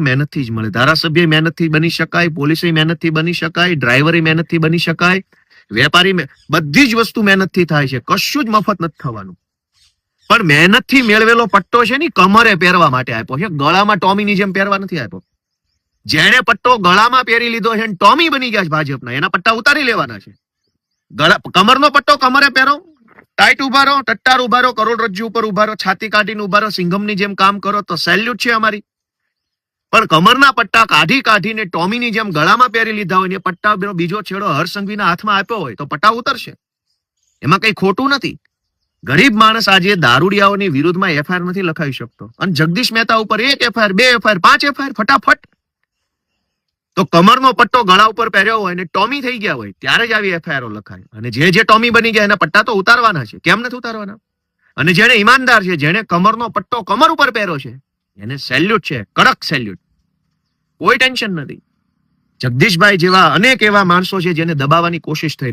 મહેનતથી જ મળે. ધારાસભ્ય મહેનતથી બની શકાય, પોલીસે મહેનતથી બની શકાય, ડ્રાઈવરે મહેનતથી બની શકાય, વેપારી બધી જ વસ્તુ મહેનતથી થાય છે. કશું જ મફત નથી થવાનું. પણ મહેનતથી મેળવેલો પટ્ટો છે ને કમરે પહેરવા માટે આપ્યો છે. ગળામાં ટોમીની જેમ પહેરવા નથી આપ્યો. જેણે પટ્ટો ગળામાં પહેરી લીધો છે ટોમી બની ગયા છે ભાજપના. એના પટ્ટા ઉતારી લેવાના છે. ગળા, કમરનો પટ્ટો કમરે પહેરો, ટાઈટ ઊભા રહો ટટ્ટાર ઊભા રહો કરોડરજ્જુ ઉપર ઊભા રહો છાતી કાઢીને ઊભા રહો સિંઘમની જેમ કામ કરો, તો સેલ્યુટ છે અમારી. પણ કમરના પટ્ટા કાઢી કાઢીને ટોમીની જેમ ગળામાં પહેરી લીધા હોય ને પટ્ટા બીજો છેડો હરસંઘવીના હાથમાં આપ્યો હોય તો પટ્ટા ઉતરશે. એમાં કઈ ખોટું નથી. ગરીબ માણસ આજે દારૂડિયાઓની વિરુદ્ધમાં એફઆઈઆર નથી લખાવી શકતો. અને જગદીશ મહેતા ઉપર એક એફઆઈઆર બે એફઆઈઆર પાંચ એફઆઈઆર ફટાફટ. તો કમરનો પટ્ટો ગળા ઉપર પહેર્યો હોય ને ટોમી થઈ ગયા હોય, ત્યારે જ આવી એફઆઈઆર લખાય. અને જે જે ટોમી બની ગયા એના પટ્ટા તો ઉતારવાના છે. કેમ નથી ઉતારવાના? અને જેને ઈમાનદાર છે જેને કમરનો પટ્ટો કમર ઉપર પહેર્યો છે, એને સેલ્યુટ છે, કડક સેલ્યુટ. કોઈ ટેન્શન નથી. જગદીશભાઈ જેવા અનેક એવા માણસો છે જેને દબાવવાની કોશિશ થઈ રહી